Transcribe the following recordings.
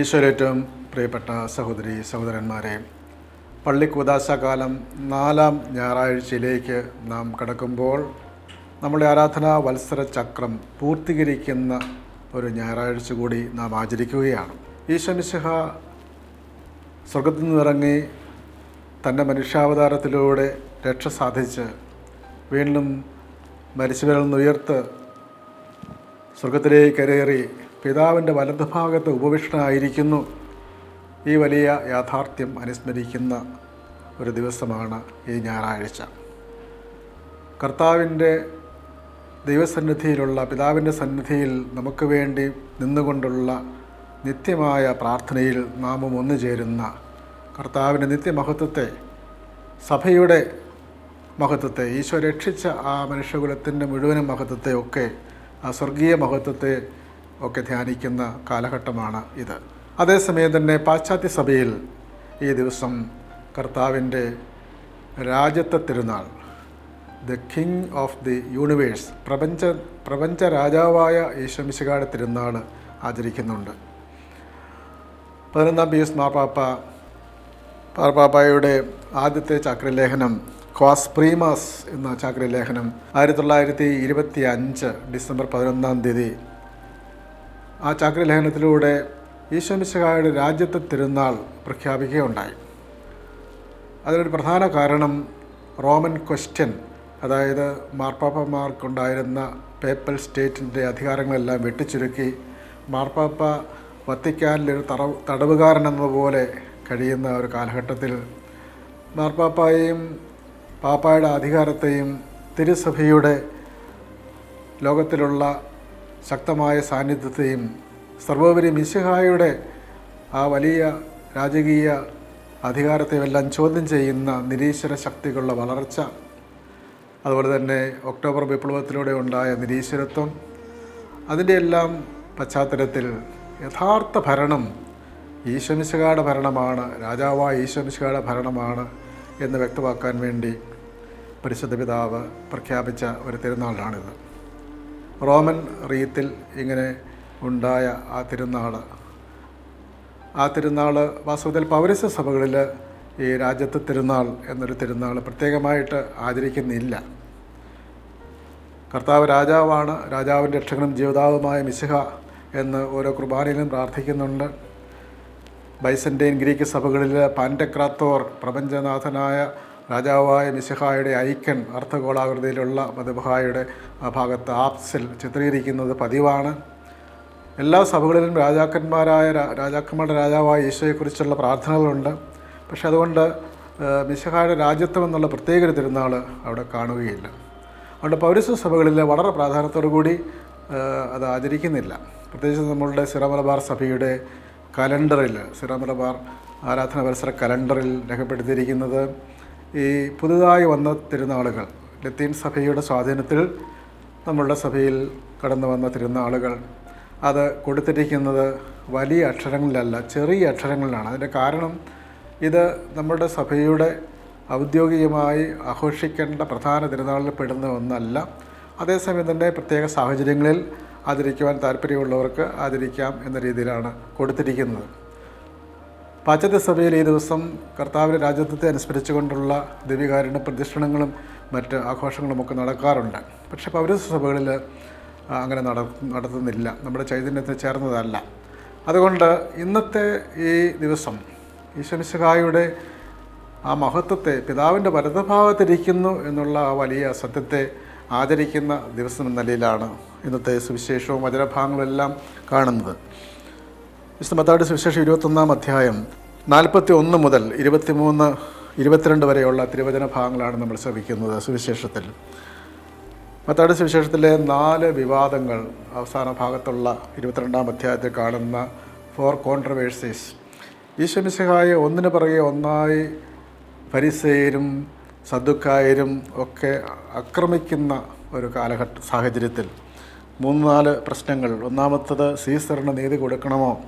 ഈശ്വരേറ്റവും പ്രിയപ്പെട്ട സഹോദരി സഹോദരന്മാരെ പള്ളി കൂതാശകാലം നാലാം ഞായറാഴ്ചയിലേക്ക് നാം കടക്കുമ്പോൾ നമ്മുടെ ആരാധനാ വത്സര ചക്രം പൂർത്തീകരിക്കുന്ന ഒരു ഞായറാഴ്ച കൂടി നാം ആചരിക്കുകയാണ്. ഈശ്വമിശിഹ സ്വർഗത്തിൽ നിന്നിറങ്ങി തന്റെ മനുഷ്യാവതാരത്തിലൂടെ രക്ഷ സാധിച്ച് വീണ്ടും മരിച്ചവരിൽ നിന്ന് ഉയർത്ത് സ്വർഗത്തിലേക്ക് കരേറി പിതാവിന്റെ വലതുഭാഗത്ത് ഉപവിഷ്ടനായിരിക്കുന്നു. ഈ വലിയ യാഥാർത്ഥ്യം അനുസ്മരിക്കുന്ന ഒരു ദിവസമാണ് ഈ ഞായറാഴ്ച. കർത്താവിന്റെ ദൈവസന്നിധിയിലുള്ള പിതാവിന്റെ സന്നിധിയിൽ നമുക്ക് വേണ്ടി നിന്നുകൊണ്ടുള്ള നിത്യമായ പ്രാർത്ഥനയിൽ നാമും ഒന്നു ചേരുന്ന കർത്താവിന്റെ നിത്യമഹത്വത്തെ സഭയുടെ മഹത്വത്തെ ഈശോ രക്ഷിച്ച ആ മനുഷ്യകുലത്തിന്റെ മുഴുവനും മഹത്വത്തെ ഒക്കെ ആ സ്വർഗീയ മഹത്വത്തെ ഒക്കെ ധ്യാനിക്കുന്ന കാലഘട്ടമാണ് ഇത്. അതേസമയം തന്നെ പാശ്ചാത്യ സഭയിൽ ഈ ദിവസം കർത്താവിന്റെ രാജ്യത്തെ തിരുനാൾ the king of the universe പ്രപഞ്ച പ്രപഞ്ച രാജാവായ ഈശ്വമിശികാട് തിരുനാൾ ആചരിക്കുന്നുണ്ട്. പതിനൊന്നാം പി എസ് മാർപ്പാപ്പ മാർപ്പാപ്പായുടെ ആദ്യത്തെ ചാക്രലേഖനം ക്വാസ് പ്രീമാസ് എന്ന ചാക്രലേഖനം ആയിരത്തി തൊള്ളായിരത്തി ഇരുപത്തി അഞ്ച് ഡിസംബർ പതിനൊന്നാം തീയതി ആ ചാക്രലേഖനത്തിലൂടെ ഈശ്വമിശകായുടെ രാജ്യത്തെ തിരുനാൾ പ്രഖ്യാപിക്കുകയുണ്ടായി. അതിനൊരു പ്രധാന കാരണം റോമൻ ക്വസ്റ്റ്യൻ അതായത് മാർപ്പാപ്പമാർക്കുണ്ടായിരുന്ന പേപ്പൽ സ്റ്റേറ്റിന്റെ അധികാരങ്ങളെല്ലാം വെട്ടിച്ചുരുക്കി മാർപ്പാപ്പ വത്തിക്കാനിലൊരു തടവ് തടവുകാരനെന്നതുപോലെ കഴിയുന്ന ഒരു കാലഘട്ടത്തിൽ മാർപ്പാപ്പായെയും പാപ്പായുടെ അധികാരത്തെയും തിരുസഭയുടെ ലോകത്തിലുള്ള ശക്തമായ സാന്നിധ്യത്തെയും സർവോപരി മിശിഹായുടെ ആ വലിയ രാജകീയ അധികാരത്തെയെല്ലാം ചോദ്യം ചെയ്യുന്ന നിരീശ്വര ശക്തികളുടെ വളർച്ച അതുപോലെ തന്നെ ഒക്ടോബർ വിപ്ലവത്തിലൂടെ ഉണ്ടായ നിരീശ്വരത്വം അതിന്റെ എല്ലാം പശ്ചാത്തലത്തിൽ യഥാർത്ഥ ഭരണം ഈശ്വമിശകാട ഭരണമാണ് രാജാവായ ഈശ്വമിശകാട ഭരണമാണ് എന്ന് വ്യക്തമാക്കാൻ വേണ്ടി പരിശുദ്ധ പിതാവ് പ്രഖ്യാപിച്ച ഒരു തിരുനാളാണിത്. റോമൻ റീത്തിൽ ഇങ്ങനെ ഉണ്ടായ ആ തിരുനാൾ ആ തിരുനാൾ വാസ്തവത്തിൽ പൗരസ്യ സഭകളിൽ ഈ രാജ്യത്തെ തിരുനാൾ എന്നൊരു തിരുനാൾ പ്രത്യേകമായിട്ട് ആചരിക്കുന്നില്ല. കർത്താവ് രാജാവാണ് രാജാവിന്റെ രക്ഷകനും ജീവിതാവുമായ മിശിഹ എന്ന് ഓരോ കുർബാനയിലും പ്രാർത്ഥിക്കുന്നുണ്ട്. ബൈസന്റൈൻ ഗ്രീക്ക് സഭകളിൽ പാന്റക്രാത്തോർ പ്രപഞ്ചനാഥനായ രാജാവായ മിസിഹായുടെ ഐക്കൺ അർത്ഥഗോളാകൃതിയിലുള്ള ആ ഭാഗത്ത് ആപ്സിൽ ചിത്രീകരിക്കുന്നത് പതിവാണ്. എല്ലാ സഭകളിലും രാജാക്കന്മാരായ രാജാക്കന്മാരുടെ രാജാവായ ഈശോയെക്കുറിച്ചുള്ള പ്രാർത്ഥനകളുണ്ട്. പക്ഷെ അതുകൊണ്ട് മിശഹായുടെ രാജ്യത്വം എന്നുള്ള പ്രത്യേക ഒരു തിരുനാൾ അവിടെ കാണുകയില്ല. അതുകൊണ്ട് പൗരസ്വ സഭകളിൽ വളരെ പ്രാധാന്യത്തോടു കൂടി അത് ആചരിക്കുന്നില്ല. പ്രത്യേകിച്ച് നമ്മളുടെ സിറമലബാർ സഭയുടെ കലണ്ടറിൽ സിറമലബാർ ആരാധന പരിസര കലണ്ടറിൽ രേഖപ്പെടുത്തിയിരിക്കുന്നത് ഈ പുതുതായി വന്ന തിരുനാളുകൾ ലത്തീൻ സഭയുടെ സ്വാധീനത്തിൽ നമ്മളുടെ സഭയിൽ കടന്നു വന്ന തിരുനാളുകൾ അത് കൊടുത്തിരിക്കുന്നത് വലിയ അക്ഷരങ്ങളിലല്ല ചെറിയ അക്ഷരങ്ങളിലാണ്. അതിന്റെ കാരണം ഇത് നമ്മുടെ സഭയുടെ ഔദ്യോഗികമായി ആഘോഷിക്കേണ്ട പ്രധാന തിരുനാളിൽ പെടുന്ന ഒന്നല്ല. അതേസമയം തന്നെ പ്രത്യേക സാഹചര്യങ്ങളിൽ ആദരിക്കുവാൻ താല്പര്യമുള്ളവർക്ക് ആദരിക്കാം എന്ന രീതിയിലാണ് കൊടുത്തിരിക്കുന്നത്. പാശ്ചാത്യ സഭയിൽ ഈ ദിവസം കർത്താവിന്റെ രാജ്യത്വത്തെ അനുസ്മരിച്ചുകൊണ്ടുള്ള ദിവ്യകാരുണ്യ പ്രദക്ഷിണങ്ങളും മറ്റ് ആഘോഷങ്ങളും ഒക്കെ നടക്കാറുണ്ട്. പക്ഷേ പൗരസ്യ സഭകളിൽ അങ്ങനെ നട നടത്തുന്നില്ല. നമ്മുടെ ചൈതന്യത്തിന് ചേർന്നതല്ല. അതുകൊണ്ട് ഇന്നത്തെ ഈ ദിവസം ഈശ്വമിശിഹായുടെ ആ മഹത്വത്തെ പിതാവിന്റെ വലതുഭാഗത്തിരിക്കുന്നു എന്നുള്ള ആ വലിയ സത്യത്തെ ആചരിക്കുന്ന ദിവസം എന്ന നിലയിലാണ് ഇന്നത്തെ സുവിശേഷവും വചനഭാഗങ്ങളും എല്ലാം കാണുന്നത്. വിശുദ്ധ മത്താടി സുവിശേഷം ഇരുപത്തൊന്നാം അധ്യായം നാൽപ്പത്തി ഒന്ന് മുതൽ ഇരുപത്തിമൂന്ന് ഇരുപത്തിരണ്ട് വരെയുള്ള തിരുവചന ഭാഗങ്ങളാണ് നമ്മൾ ശ്രമിക്കുന്നത് സുവിശേഷത്തിൽ. മത്താട് സുവിശേഷത്തിലെ നാല് വിവാദങ്ങൾ അവസാന ഭാഗത്തുള്ള ഇരുപത്തിരണ്ടാം അധ്യായത്തിൽ കാണുന്ന ഫോർ കോൺട്രവേഴ്സീസ് ഈശ്വമിശിഹായെ ഒന്നിനു പിറകെ ഒന്നായി പരിസയരും സദുക്കായരും ഒക്കെ ആക്രമിക്കുന്ന ഒരു കാലഘട്ട സാഹചര്യത്തിൽ മൂന്ന് നാല് പ്രശ്നങ്ങൾ. ഒന്നാമത്തത് സീസറിന് നീതി കൊടുക്കണമോ?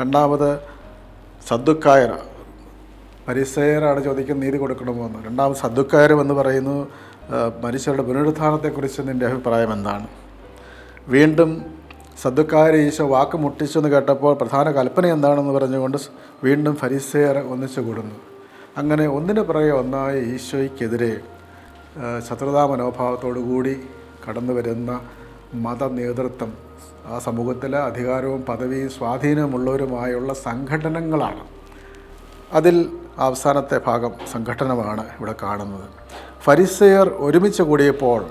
രണ്ടാമത് സദ്ദുക്കായർ പരിസയരാണ് ചോദിക്കുന്നത് നീതി കൊടുക്കണമെന്ന് രണ്ടാമത് സദ്ദുക്കായരും എന്ന് പറയുന്നു മനുഷ്യരുടെ പുനരുത്ഥാനത്തെക്കുറിച്ച് നിന്റെ അഭിപ്രായം എന്താണ്? വീണ്ടും സദ്ദുക്കാരെ ഈശോ വാക്ക് മുട്ടിച്ചെന്ന് കേട്ടപ്പോൾ പ്രധാന കൽപ്പന എന്താണെന്ന് പറഞ്ഞുകൊണ്ട് വീണ്ടും ഫരിസേർ ഒന്നിച്ചു കൂടുന്നു. അങ്ങനെ ഒന്നിന് പുറകെ ഒന്നായി ഈശോയ്ക്കെതിരെ ശത്രുതാ മനോഭാവത്തോടു കൂടി കടന്നു വരുന്ന മത നേതൃത്വം ആ സമൂഹത്തിലെ അധികാരവും പദവിയും സ്വാധീനമുള്ളവരുമായുള്ള സംഘടനകളാണ് അതിൽ അവസാനത്തെ ഭാഗം സംഘടനമാണ് ഇവിടെ കാണുന്നത്. ഫരിസയർ ഒരുമിച്ച് കൂടിയപ്പോൾ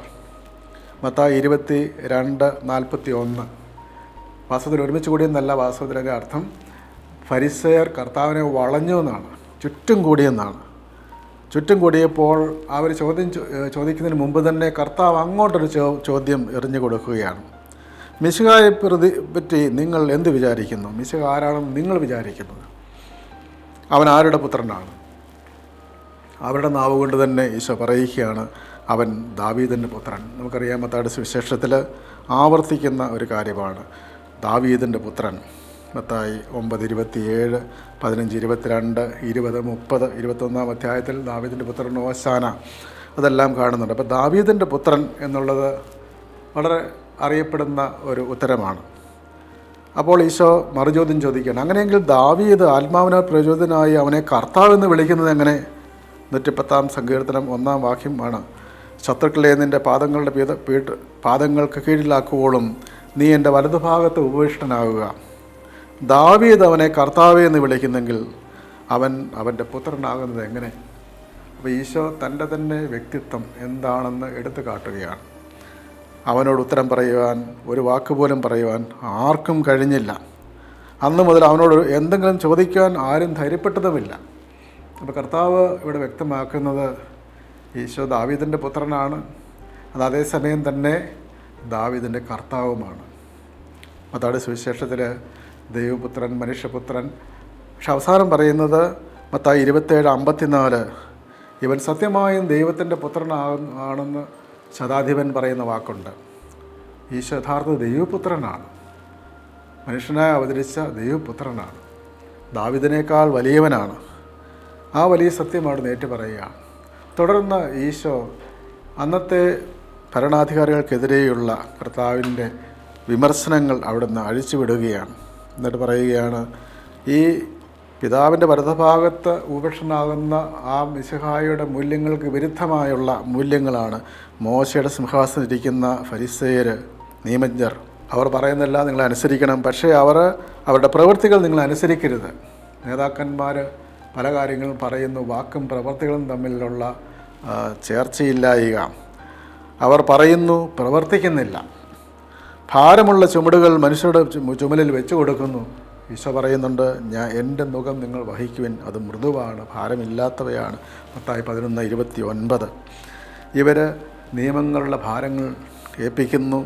മത്തായി ഇരുപത്തി രണ്ട് നാൽപ്പത്തി ഒന്ന് വാസ്തവത്തിൽ ഒരുമിച്ച് കൂടിയെന്നല്ല വാസ്തവത്തിന്റെ അർത്ഥം ഫരിസയർ കർത്താവിനെ വളഞ്ഞു എന്നാണ് ചുറ്റും കൂടിയെന്നാണ്. ചുറ്റും കൂടിയപ്പോൾ അവർ ചോദ്യം ചോദിക്കുന്നതിന് മുമ്പ് തന്നെ കർത്താവ് അങ്ങോട്ടൊരു ചോദ്യം എറിഞ്ഞു കൊടുക്കുകയാണ്. മിശുഹായെ പ്രതി പറ്റി നിങ്ങൾ എന്ത് വിചാരിക്കുന്നു? മിശുഹ ആരാണെന്ന് നിങ്ങൾ വിചാരിക്കുന്നത്? അവൻ ആരുടെ പുത്രനാണ്? അവരുടെ നാവ് കൊണ്ട് തന്നെ ഈശോ പറയുകയാണ് അവൻ ദാവീദിന്റെ പുത്രൻ. നമുക്കറിയാം മത്താട് സുവിശേഷത്തിൽ ആവർത്തിക്കുന്ന ഒരു കാര്യമാണ് ദാവീദിന്റെ പുത്രൻ. മത്തായി ഒമ്പത് ഇരുപത്തിയേഴ് പതിനഞ്ച് ഇരുപത്തിരണ്ട് ഇരുപത് മുപ്പത് ഇരുപത്തൊന്നാം അധ്യായത്തിൽ ദാവീദിന്റെ പുത്രൻ ഓശാന അതെല്ലാം കാണുന്നുണ്ട്. അപ്പോൾ ദാവീദിന്റെ പുത്രൻ എന്നുള്ളത് വളരെ അറിയപ്പെടുന്ന ഒരു ഉത്തരമാണ്. അപ്പോൾ ഈശോ മറുചോദ്യം ചോദിക്കുകയാണ് അങ്ങനെയെങ്കിൽ ദാവീദ് ആത്മാവിനാൽ പ്രചോദനായി അവനെ കർത്താവ് എന്ന് വിളിക്കുന്നത് എങ്ങനെ നൂറ്റിപ്പത്താം സങ്കീർത്തനം ഒന്നാം വാക്യമാണ് ശത്രുക്കളെ നിന്റെ പാദങ്ങളുടെ പീത പാദങ്ങൾക്ക് കീഴിലാക്കുവോളും നീ എന്റെ വലതുഭാഗത്ത് ഉപവിഷ്ടനാകുക. ദാവീദ് അവനെ കർത്താവേ എന്ന് വിളിക്കുന്നെങ്കിൽ അവൻ അവന്റെ പുത്രനാകുന്നത് എങ്ങനെ? അപ്പോൾ ഈശോ തന്റെ തന്നെ വ്യക്തിത്വം എന്താണെന്ന് എടുത്തു കാട്ടുകയാണ്. അവനോട് ഉത്തരം പറയുവാൻ ഒരു വാക്ക് പോലും പറയുവാൻ ആർക്കും കഴിഞ്ഞില്ല. അന്ന് മുതൽ അവനോട് എന്തെങ്കിലും ചോദിക്കാൻ ആരും ധൈര്യപ്പെട്ടതുമില്ല. അപ്പോൾ കർത്താവ് ഇവിടെ വ്യക്തമാക്കുന്നത് ഈശോ ദാവീദിന്റെ പുത്രനാണ്. അത് അതേസമയം തന്നെ ദാവീദിന്റെ കർത്താവുമാണ്. അതാണ് സുവിശേഷത്തിൽ ദൈവപുത്രൻ മനുഷ്യപുത്രൻ. പക്ഷെ അവസാനം പറയുന്നത് മത്തായി ഇരുപത്തേഴ് അമ്പത്തിനാല്. ഇവൻ സത്യമായും ദൈവത്തിന്റെ പുത്രനാണെന്ന് ശതാധിപൻ പറയുന്ന വാക്കുണ്ട്. ഈശോ യഥാർത്ഥ ദൈവപുത്രനാണ്. മനുഷ്യനായി അവതരിച്ച ദൈവപുത്രനാണ്. ദാവിദിനേക്കാൾ വലിയവനാണ്. ആ വലിയ സത്യമാണ് നേറ്റു പറയുക തുടർന്ന് ഈശോ അന്നത്തെ ഭരണാധികാരികൾക്കെതിരെയുള്ള കർത്താവിന്റെ വിമർശനങ്ങൾ അവിടുന്ന് അഴിച്ചുവിടുകയാണ്. എന്നിട്ട് പറയുകയാണ് ഈ പിതാവിന്റെ വലതുഭാഗത്ത് ഉപേക്ഷനാകുന്ന ആ മിശഹായുടെ മൂല്യങ്ങൾക്ക് വിരുദ്ധമായുള്ള മൂല്യങ്ങളാണ്. മോശയുടെ സിംഹാസനം ഇരിക്കുന്ന ഫരിസേയർ നിയമജ്ഞർ അവർ പറയുന്നില്ല നിങ്ങൾ അനുസരിക്കണം. പക്ഷേ അവർ അവരുടെ പ്രവൃത്തികൾ നിങ്ങൾ അനുസരിക്കരുത്. നേതാക്കന്മാർ പല കാര്യങ്ങളും പറയുന്നു വാക്കും പ്രവൃത്തികളും തമ്മിലുള്ള ചേർച്ചയില്ലായിക. അവർ പറയുന്നു പ്രവർത്തിക്കുന്നില്ല. ഭാരമുള്ള ചുമടുകൾ മനുഷ്യരുടെ ചുമലിൽ വെച്ചു കൊടുക്കുന്നു. ഈശോ പറയുന്നുണ്ട് ഞാൻ എന്റെ മുഖം നിങ്ങൾ വഹിക്കുവിൻ. അത് മൃദുവാണ് ഭാരമില്ലാത്തവയാണ്. പത്തായി പതിനൊന്ന് ഇരുപത്തി ഒൻപത് ഇവർ നിയമങ്ങളുടെ ഭാരങ്ങൾ ഏൽപ്പിക്കുന്നു.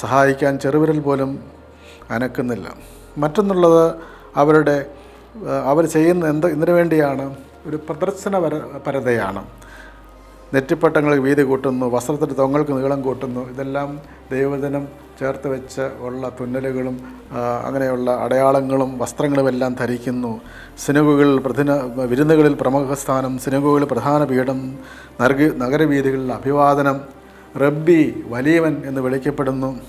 സഹായിക്കാൻ ചെറുവിരൽ പോലും അനക്കുന്നില്ല. മറ്റൊന്നുള്ളത് അവരുടെ അവർ ചെയ്യുന്ന എന്ത് ഇതിനു വേണ്ടിയാണ് ഒരു പ്രദർശന പര പരതയാണ്. നെറ്റിപ്പട്ടങ്ങൾ വീതി കൂട്ടുന്നു വസ്ത്രത്തിന്റെ തൊങ്ങൾക്ക് നീളം കൂട്ടുന്നു. ഇതെല്ലാം ദൈവദിനം ചേർത്ത് വെച്ച് ഉള്ള തുന്നലുകളും അങ്ങനെയുള്ള അടയാളങ്ങളും വസ്ത്രങ്ങളും എല്ലാം ധരിക്കുന്നു. സിനഗുകളിൽ പ്രധാന വിരുന്നുകളിൽ പ്രമുഖ സ്ഥാനം സിനഗുകളിൽ പ്രധാന പീഠം നർഗ നഗരവീഥികളിൽ അഭിവാദനം റബ്ബി വലിയവൻ എന്ന് വിളിക്കപ്പെടുന്നു.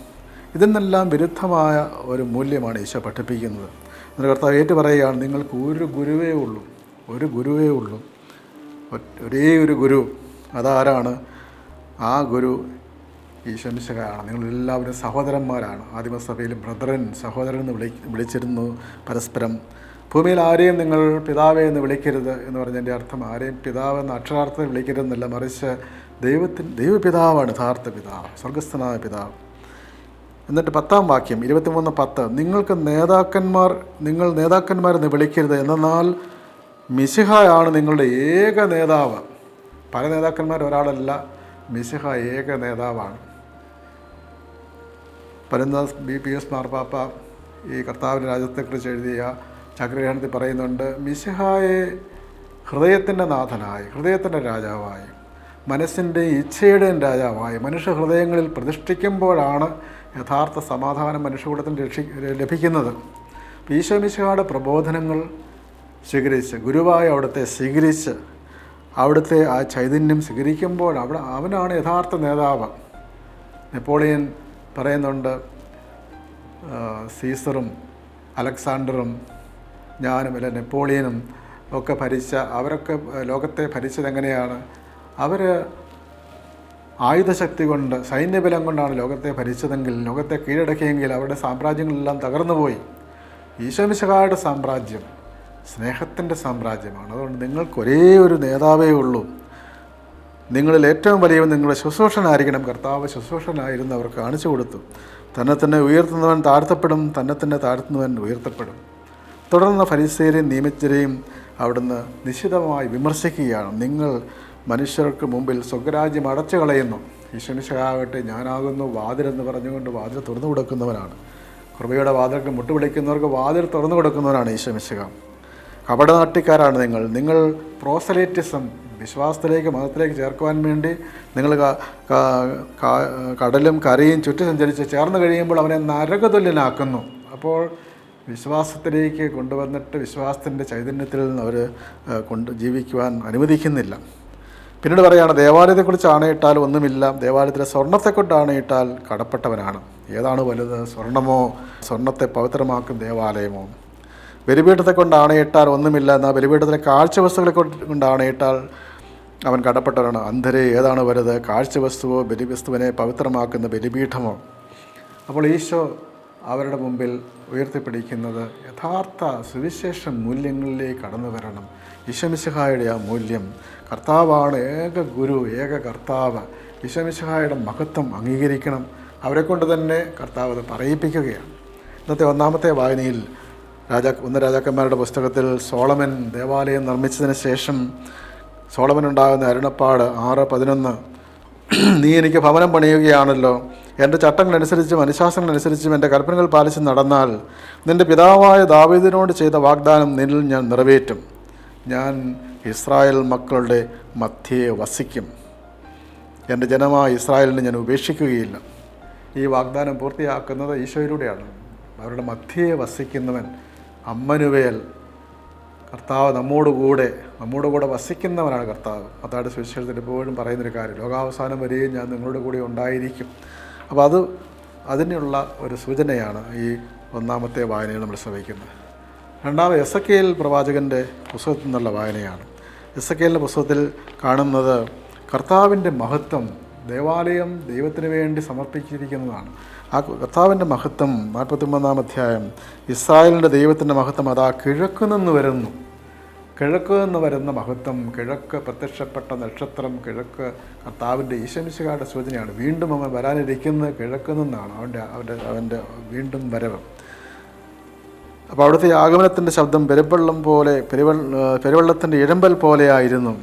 ഇതിനെല്ലാം വിരുദ്ധമായ ഒരു മൂല്യമാണ് ഈശോ പഠിപ്പിക്കുന്നത്. എന്നിട്ട് കർത്താവ് ഏറ്റു പറയുകയാണ് നിങ്ങൾക്ക് ഒരു ഗുരുവേ ഉള്ളൂ ഒരു ഗുരുവേ ഉള്ളൂ. ഒരേ ഒരു ഗുരു അതാരാണ്? ആ ഗുരു ഈശ്വമിശകയാണ് നിങ്ങളെല്ലാവരും സഹോദരന്മാരാണ്. ആദിമസഭയിൽ ബ്രദറൻ സഹോദരൻ എന്ന് വിളി വിളിച്ചിരുന്നു പരസ്പരം. ഭൂമിയിൽ ആരെയും നിങ്ങൾ പിതാവേ എന്ന് വിളിക്കരുത് എന്ന് പറഞ്ഞതിന്റെ അർത്ഥം ആരെയും പിതാവ് എന്ന അക്ഷരാർത്ഥത്തിൽ വിളിക്കരുതെന്നല്ല. മറിച്ച് ദൈവത്തിൻ ദൈവപിതാവാണ് യഥാർത്ഥ പിതാവ് സ്വർഗസ്ഥനായ പിതാവ്. എന്നിട്ട് പത്താം വാക്യം ഇരുപത്തിമൂന്ന് പത്ത്. നിങ്ങൾക്ക് നേതാക്കന്മാർ നിങ്ങൾ നേതാക്കന്മാരെന്ന് വിളിക്കരുത്. എന്നാൽ മിശിഹായാണ് നിങ്ങളുടെ ഏക നേതാവ്. പല നേതാക്കന്മാർ ഒരാളല്ല. മിശിഹ ഏക നേതാവാണ്. പരന്താസ് ബി പി എസ് മാർപ്പാപ്പ ഈ കർത്താവിന്റെ രാജ്യത്തെക്കുറിച്ച് എഴുതിയ ചക്രഗ്രഹണത്തിൽ പറയുന്നുണ്ട് മിശിഹായെ ഹൃദയത്തിന്റെ നാഥനായി ഹൃദയത്തിന്റെ രാജാവായി മനസ്സിന്റെ ഇച്ഛയുടെയും രാജാവായി മനുഷ്യ ഹൃദയങ്ങളിൽ പ്രതിഷ്ഠിക്കുമ്പോഴാണ് യഥാർത്ഥ സമാധാനം മനുഷ്യകൂടത്തിന് രക്ഷി ലഭിക്കുന്നത്. ഈശോ മിശിഹായുടെ പ്രബോധനങ്ങൾ സ്വീകരിച്ച് ഗുരുവായ അവിടുത്തെ സ്വീകരിച്ച് അവിടുത്തെ ആ ചൈതന്യം സ്വീകരിക്കുമ്പോൾ അവിടെ അവനാണ് യഥാർത്ഥ നേതാവ്. നെപ്പോളിയൻ പറയുന്നുണ്ട് സീസറും അലക്സാണ്ടറും ഞാനും അല്ലെ നെപ്പോളിയനും ഒക്കെ ഭരിച്ച അവരൊക്കെ ലോകത്തെ ഭരിച്ചത് എങ്ങനെയാണ്? അവർ ആയുധശക്തി കൊണ്ട് സൈന്യബലം കൊണ്ടാണ് ലോകത്തെ ഭരിച്ചതെങ്കിൽ ലോകത്തെ കീഴടക്കിയെങ്കിൽ അവരുടെ സാമ്രാജ്യങ്ങളെല്ലാം തകർന്നുപോയി ഈശോമിശകാരുടെ സാമ്രാജ്യം സ്നേഹത്തിന്റെ സാമ്രാജ്യമാണ്. അതുകൊണ്ട് നിങ്ങൾക്ക് ഒരേ ഒരു നേതാവേ ഉള്ളൂ. നിങ്ങളിൽ ഏറ്റവും വലിയവൻ നിങ്ങളുടെ ശുശ്രൂഷനായിരിക്കണം. കർത്താവ് ശുശ്രൂഷനായിരുന്നു അവർ കാണിച്ചു കൊടുത്തു. തന്നെ തന്നെ ഉയർത്തുന്നവൻ താഴ്ത്തപ്പെടും തന്നെ തന്നെ താഴ്ത്തുന്നവൻ ഉയർത്തപ്പെടും. തുടർന്ന് ഫരീസേരെയും നിയമിച്ചരെയും അവിടുന്ന് നിശിതമായി വിമർശിക്കുകയാണ്. നിങ്ങൾ മനുഷ്യർക്ക് മുമ്പിൽ സ്വഗ്രാജ്യം അടച്ചു കളയുന്നു ഈശ്വനിശകാകട്ടെ ഞാനാകുന്നു വാതിലെന്ന് പറഞ്ഞുകൊണ്ട് വാതിൽ തുറന്നു കൊടുക്കുന്നവനാണ്. കൃപയുടെ വാതിലൊക്കെ മുട്ടുപിടിക്കുന്നവർക്ക് വാതിൽ തുറന്നു കൊടുക്കുന്നവനാണ് ഈശ്വനിശക കപടനാട്ടിക്കാരാണ് നിങ്ങൾ. നിങ്ങൾ പ്രോസലേറ്റിസം വിശ്വാസത്തിലേക്ക് മതത്തിലേക്ക് ചേർക്കുവാൻ വേണ്ടി നിങ്ങൾ കടലും കരയും ചുറ്റി സഞ്ചരിച്ച് ചേർന്ന് കഴിയുമ്പോൾ അവനെ നരകതുല്യനാക്കുന്നു. അപ്പോൾ വിശ്വാസത്തിലേക്ക് കൊണ്ടുവന്നിട്ട് വിശ്വാസത്തിന്റെ ചൈതന്യത്തിൽ നിന്ന് അവർ കൊണ്ട് ജീവിക്കുവാൻ അനുവദിക്കുന്നില്ല. പിന്നീട് പറയുകയാണ് ദേവാലയത്തെക്കുറിച്ച് ആണയിട്ടാൽ ഒന്നുമില്ല. ദേവാലയത്തിലെ സ്വർണത്തെക്കൊണ്ട് ആണയിട്ടാൽ കടപ്പെട്ടവനാണ്. ഏതാണ് വലുത്? സ്വർണമോ? സ്വർണത്തെ പവിത്രമാക്കും ദേവാലയമോ? ബലിപീഠത്തെ കൊണ്ട് ആണയിട്ടാൽ ഒന്നുമില്ല. എന്നാൽ ബലിപീഠത്തിലെ കാഴ്ചവസ്തുക്കളെ കൊണ്ട് കൊണ്ട് ആണയിട്ടാൽ അവൻ കടപ്പെട്ടവരാണ് അന്ധരെ ഏതാണ് വലുത്? കാഴ്ചവസ്തുവോ ബലിവസ്തുവിനെ പവിത്രമാക്കുന്ന ബലിപീഠമോ? അപ്പോൾ ഈശോ അവരുടെ മുമ്പിൽ ഉയർത്തിപ്പിടിക്കുന്നത് യഥാർത്ഥ സുവിശേഷ മൂല്യങ്ങളിലേക്ക് കടന്നു വരണം. ഈശമിശിഹായുടെ ആ മൂല്യം. കർത്താവാണ് ഏക ഗുരു ഏക കർത്താവ്. ഈശമിശിഹായുടെ മഹത്വം അംഗീകരിക്കണം. അവരെക്കൊണ്ട് തന്നെ കർത്താവ് അത് പറയിപ്പിക്കുകയാണ്. ഇന്നത്തെ ഒന്നാമത്തെ വായനയിൽ രാജാ ഒന്ന് രാജാക്കന്മാരുടെ പുസ്തകത്തിൽ സോളമൻ ദേവാലയം നിർമ്മിച്ചതിന് ശേഷം സോളമൻ ഉണ്ടാകുന്ന അരുണപ്പാട് ആറ് പതിനൊന്ന്. നീ എനിക്ക് ഭവനം പണിയുകയാണല്ലോ. എന്റെ ചട്ടങ്ങളനുസരിച്ചും അനുശാസനങ്ങളനുസരിച്ചും എന്റെ കൽപ്പനകൾ പാലിച്ച് നടന്നാൽ നിന്റെ പിതാവായ ദാവീദിനോട് ചെയ്ത വാഗ്ദാനം നിന്നിൽ ഞാൻ നിറവേറ്റും. ഞാൻ ഇസ്രായേൽ മക്കളുടെ മധ്യേ വസിക്കും. എന്റെ ജനമായ ഇസ്രായേലിനെ ഞാൻ ഉപേക്ഷിക്കുകയില്ല. ഈ വാഗ്ദാനം പൂർത്തിയാക്കുന്നത് ഈശോയിലൂടെയാണ്. അവരുടെ മധ്യേ വസിക്കുന്നവൻ അമ്മനുവേൽ കർത്താവ് നമ്മോടുകൂടെ നമ്മുടെ കൂടെ വസിക്കുന്നവനാണ് കർത്താവ്. അതാണ് സുവിശേഷത്തിൽ എപ്പോഴും പറയുന്നൊരു കാര്യം ലോകാവസാനം വരെയും ഞാൻ നിങ്ങളുടെ കൂടെ ഉണ്ടായിരിക്കും. അപ്പോൾ അത് അതിനുള്ള ഒരു സൂചനയാണ് ഈ ഒന്നാമത്തെ വായനയിൽ നമ്മൾ ശ്രമിക്കുന്നത്. രണ്ടാമത് എസ് എ പ്രവാചകന്റെ പുസ്തകത്തിൽ നിന്നുള്ള വായനയാണ്. എസ് എ പുസ്തകത്തിൽ കാണുന്നത് കർത്താവിന്റെ മഹത്വം ദേവാലയം ദൈവത്തിന് വേണ്ടി സമർപ്പിച്ചിരിക്കുന്നതാണ്. ആ കർത്താവിന്റെ മഹത്വം നാൽപ്പത്തിമൂന്നാം അധ്യായം ഇസ്രായേലിന്റെ ദൈവത്തിന്റെ മഹത്വം അതാ കിഴക്കു നിന്ന് വരുന്നു. കിഴക്ക് നിന്ന് വരുന്ന മഹത്വം കിഴക്ക് പ്രത്യക്ഷപ്പെട്ട നക്ഷത്രം കിഴക്ക് കർത്താവിന്റെ ഈശമിശകാരുടെ സൂചനയാണ്. വീണ്ടും അവൻ വരാനിരിക്കുന്നത് കിഴക്ക് നിന്നാണ്. അവന്റെ അവന്റെ അവന്റെ വീണ്ടും വരവ്. അപ്പോൾ അവിടുത്തെ ആഗമനത്തിന്റെ ശബ്ദം പെരുവെള്ളം പോലെ പെരുവെള്ള പെരുവെള്ളത്തിന്റെ ഇഴമ്പൽ പോലെയായിരുന്നു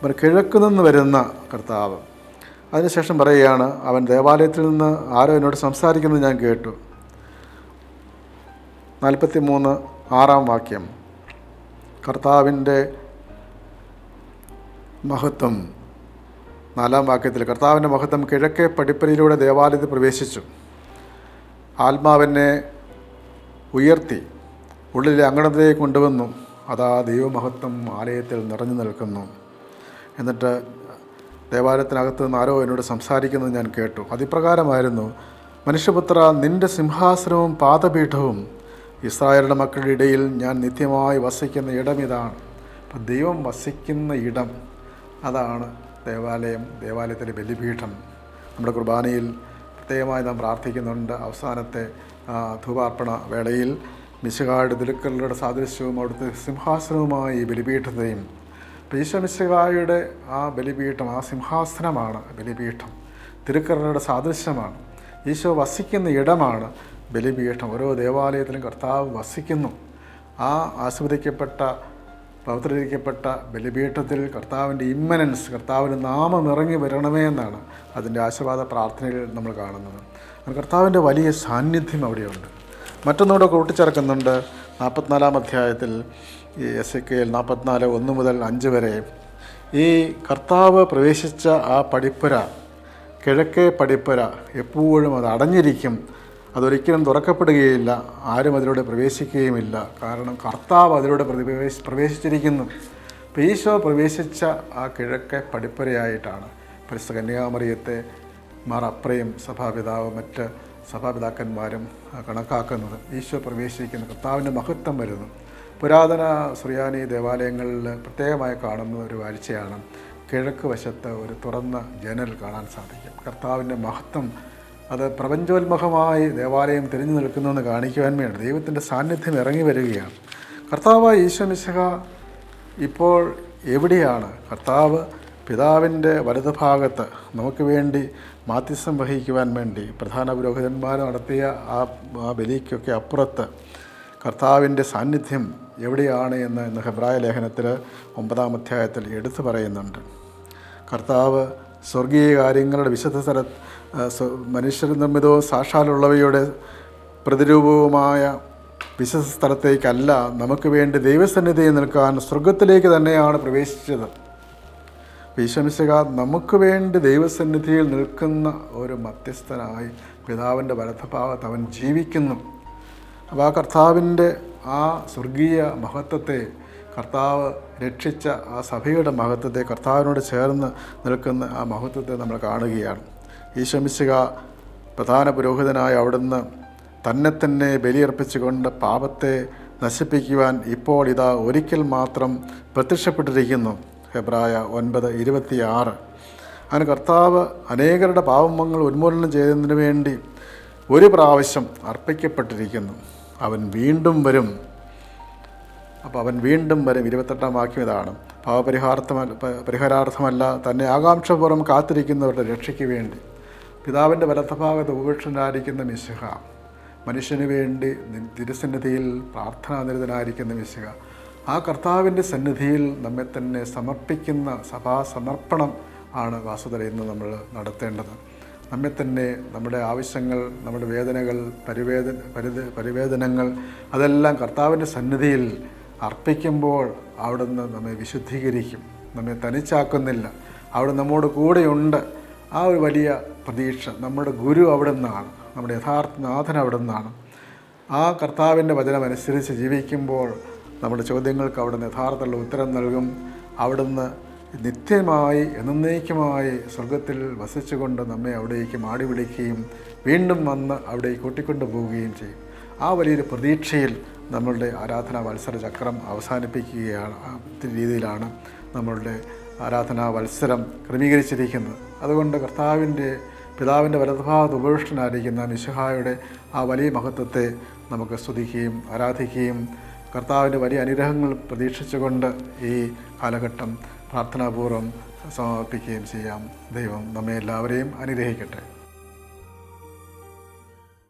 അവർ കിഴക്ക് നിന്ന് വരുന്ന കർത്താവ്. അതിനുശേഷം പറയുകയാണ് അവൻ ദേവാലയത്തിൽ നിന്ന് ആരോ എന്നോട് സംസാരിക്കുന്നത് ഞാൻ കേട്ടു. നാൽപ്പത്തി മൂന്ന് ആറാം വാക്യം. കർത്താവിന്റെ മഹത്വം. നാലാം വാക്യത്തിൽ കർത്താവിന്റെ മഹത്വം കിഴക്കേ പടിപ്പരയിലൂടെ ദേവാലയത്തിൽ പ്രവേശിച്ചു. ആത്മാവിനെ ഉയർത്തി ഉള്ളിലെ അങ്കണത്തിലേക്ക് കൊണ്ടുവന്നു. അതാ ദൈവമഹത്വം ആലയത്തിൽ നിറഞ്ഞു നിൽക്കുന്നു. എന്നിട്ട് ദേവാലയത്തിനകത്ത് നിന്ന് ആരോ എന്നോട് സംസാരിക്കുന്നത് ഞാൻ കേട്ടു. അതിപ്രകാരമായിരുന്നു മനുഷ്യപുത്ര നിന്റെ സിംഹാസനവും പാദപീഠവും ഇസ്രായേലിന്റെ മക്കളുടെ ഇടയിൽ ഞാൻ നിത്യമായി വസിക്കുന്ന ഇടം ഇതാണ്. അപ്പം ദൈവം വസിക്കുന്ന ഇടം അതാണ് ദേവാലയം ദേവാലയത്തിലെ ബലിപീഠം. നമ്മുടെ കുർബാനയിൽ പ്രത്യേകമായി നാം പ്രാർത്ഥിക്കുന്നുണ്ട്. അവസാനത്തെ ധൂപാർപ്പണ വേളയിൽ മിശുകാട് ദുലുക്കലുടെ സാദൃശ്യവും അവിടുത്തെ സിംഹാസനവുമായി ബലിപീഠത്തെയും ഈശോമിശകായുടെ ആ ബലിപീഠം ആ സിംഹാസനമാണ് ബലിപീഠം. തിരുക്കറുടെ സാദൃശ്യമാണ്. ഈശോ വസിക്കുന്ന ഇടമാണ് ബലിപീഠം. ഓരോ ദേവാലയത്തിലും കർത്താവ് വസിക്കുന്നു. ആ ആസ്വദിക്കപ്പെട്ട പവിത്രീകരിക്കപ്പെട്ട ബലിപീഠത്തിൽ കർത്താവിന്റെ ഇമ്മനൻസ് കർത്താവിന്റെ നാമം ഇറങ്ങി വരണമേ എന്നാണ് അതിന്റെ ആശീർവാദ പ്രാർത്ഥനയിൽ നമ്മൾ കാണുന്നത്. കർത്താവിന്റെ വലിയ സാന്നിധ്യം അവിടെയുണ്ട്. മറ്റൊന്നുകൂടെ കൂട്ടിച്ചേർക്കുന്നുണ്ട് നാൽപ്പത്തിനാലാം അധ്യായത്തിൽ ഈ എസ് എ കെ എൽ നാൽപ്പത്തിനാല് ഒന്ന് മുതൽ അഞ്ച് വരെ. ഈ കർത്താവ് പ്രവേശിച്ച ആ പടിപ്പുര കിഴക്കേ പടിപ്പുര എപ്പോഴും അത് അടഞ്ഞിരിക്കും. അതൊരിക്കലും തുറക്കപ്പെടുകയില്ല. ആരും അതിലൂടെ പ്രവേശിക്കുകയുമില്ല. കാരണം കർത്താവ് അതിലൂടെ പ്രവേശ പ്രവേശിച്ചിരിക്കുന്നു. ഈശോ പ്രവേശിച്ച ആ കിഴക്കേ പടിപ്പുരയായിട്ടാണ് പരിസ്ഥ കന്യാമറിയത്തെ മാർ അപ്രയും സഭാപിതാവ് മറ്റ് സഭാപിതാക്കന്മാരും കണക്കാക്കുന്നത്. ഈശോ പ്രവേശിക്കുന്ന. കർത്താവിന്റെ മഹത്വം വരുന്നു. പുരാതന സുറിയാനി ദേവാലയങ്ങളിൽ പ്രത്യേകമായി കാണുന്ന ഒരു വാഴ്ചയാണ് കിഴക്ക് വശത്ത് ഒരു തുറന്ന ജനൽ കാണാൻ സാധിക്കും. കർത്താവിന്റെ മഹത്വം അത് പ്രപഞ്ചോന്മുഖമായി ദേവാലയം തിരിഞ്ഞു നിൽക്കുന്നെന്ന് കാണിക്കുവാൻ വേണ്ടി ദൈവത്തിന്റെ സാന്നിധ്യം ഇറങ്ങി വരികയാണ്. കർത്താവ് ഈശ്വമിശക ഇപ്പോൾ എവിടെയാണ്? കർത്താവ് പിതാവിന്റെ വലതുഭാഗത്ത് നമുക്ക് വേണ്ടി മാധ്യസ്ഥം വഹിക്കുവാൻ വേണ്ടി പ്രധാന പുരോഹിതന്മാർ നടത്തിയ ആ ബലിക്കൊക്കെ അപ്പുറത്ത് കർത്താവിന്റെ സാന്നിധ്യം എവിടെയാണ് എന്ന് ഇന്ന് ഹെബ്രായ ലേഖനത്തിൽ ഒമ്പതാം അധ്യായത്തിൽ എടുത്തു പറയുന്നുണ്ട്. കർത്താവ് സ്വർഗീയ കാര്യങ്ങളുടെ വിശുദ്ധ സ്ഥല മനുഷ്യ നിർമ്മിതവും സാക്ഷാലുള്ളവയുടെ പ്രതിരൂപവുമായ വിശുദ്ധ സ്ഥലത്തേക്കല്ല നമുക്ക് വേണ്ടി ദൈവസന്നിധിയിൽ നിൽക്കാൻ സ്വർഗത്തിലേക്ക് തന്നെയാണ് പ്രവേശിച്ചത്. ഈശ്വമിശക നമുക്ക് വേണ്ടി ദൈവസന്നിധിയിൽ നിൽക്കുന്ന ഒരു മധ്യസ്ഥനായി പിതാവിന്റെ വലതുഭാഗത്ത് അവൻ ജീവിക്കുന്നു. അപ്പോൾ ആ കർത്താവിന്റെ ആ സ്വർഗീയ മഹത്വത്തെ കർത്താവ് രക്ഷിച്ച ആ സഭയുടെ മഹത്വത്തെ കർത്താവിനോട് ചേർന്ന് നിൽക്കുന്ന ആ മഹത്വത്തെ നമ്മൾ കാണുകയാണ്. ഈശ്വമിശിക പ്രധാന പുരോഹിതനായ അവിടുന്ന് തന്നെ തന്നെ ബലിയർപ്പിച്ചുകൊണ്ട് പാപത്തെ നശിപ്പിക്കുവാൻ ഇപ്പോൾ ഇതാ ഒരിക്കൽ മാത്രം പ്രത്യക്ഷപ്പെട്ടിരിക്കുന്നു. ഹെബ്രായ ഒൻപത് ഇരുപത്തിയാറ്. അങ്ങനെ കർത്താവ് അനേകരുടെ പാവമങ്ങൾ ഉന്മൂലനം ചെയ്യുന്നതിന് വേണ്ടി ഒരു പ്രാവശ്യം അർപ്പിക്കപ്പെട്ടിരിക്കുന്നു. അവൻ വീണ്ടും വരും. അപ്പോൾ അവൻ വീണ്ടും വരും. ഇരുപത്തെട്ടാം വാക്യം ഇതാണ്. പാവപരിഹാർത്ഥമല്ല പരിഹാരാർത്ഥമല്ല തന്നെ ആകാംക്ഷപൂർവം കാത്തിരിക്കുന്നവരുടെ രക്ഷയ്ക്ക് വേണ്ടി. പിതാവിന്റെ വലത്തഭാഗത്ത് ഉപേക്ഷനായിരിക്കുന്ന മിശുഹ മനുഷ്യന് വേണ്ടി തിരുസന്നിധിയിൽ പ്രാർത്ഥനാനിരതനായിരിക്കുന്ന മിശുഹ ആ കർത്താവിന്റെ സന്നിധിയിൽ നമ്മെ തന്നെ സമർപ്പിക്കുന്ന സഭാ സമർപ്പണം ആണ് വാസുതല ഇന്ന് നമ്മൾ നടത്തേണ്ടത്. നമ്മെ തന്നെ നമ്മുടെ ആവശ്യങ്ങൾ നമ്മുടെ വേദനകൾ പരിവേദന പരിത പരിവേദനങ്ങൾ അതെല്ലാം കർത്താവിന്റെ സന്നിധിയിൽ അർപ്പിക്കുമ്പോൾ അവിടുന്ന് നമ്മെ വിശുദ്ധീകരിക്കും. നമ്മെ തനിച്ചാക്കുന്നില്ല. അവിടെ നമ്മോട് കൂടെയുണ്ട്. ആ ഒരു വലിയ പ്രതീക്ഷ. നമ്മുടെ ഗുരു അവിടെ നിന്നാണ് നമ്മുടെ യഥാർത്ഥ നാഥൻ അവിടെ നിന്നാണ് ആ കർത്താവിന്റെ വചനമനുസരിച്ച് ജീവിക്കുമ്പോൾ നമ്മുടെ ചോദ്യങ്ങൾക്ക് അവിടുന്ന് യഥാർത്ഥമുള്ള ഉത്തരം നൽകും. അവിടുന്ന് നിത്യമായി എന്നേക്കുമായി സ്വർഗത്തിൽ വസിച്ചുകൊണ്ട് നമ്മെ അവിടേക്ക് മാടി വിളിക്കുകയും വീണ്ടും വന്ന് അവിടെ കൂട്ടിക്കൊണ്ടു പോവുകയും ചെയ്യും. ആ വലിയൊരു പ്രതീക്ഷയിൽ നമ്മളുടെ ആരാധനാ വത്സര ചക്രം അവസാനിപ്പിക്കുകയാണ് രീതിയിലാണ് നമ്മളുടെ ആരാധനാ വത്സരം ക്രമീകരിച്ചിരിക്കുന്നത്. അതുകൊണ്ട് കർത്താവിന്റെ പിതാവിന്റെ വലതുഭാഗത്ത് ഉപേക്ഷനായിരിക്കുന്ന മിശുഹായുടെ ആ വലിയ മഹത്വത്തെ നമുക്ക് സ്തുതിക്കുകയും ആരാധിക്കുകയും കർത്താവിന്റെ വലിയ അനുഗ്രഹങ്ങൾ പ്രതീക്ഷിച്ചുകൊണ്ട് ഈ കാലഘട്ടം പ്രാർത്ഥനാപൂർവം സമർപ്പിക്കുകയും ചെയ്യാം. ദൈവം നമ്മെ എല്ലാവരെയും അനുഗ്രഹിക്കട്ടെ.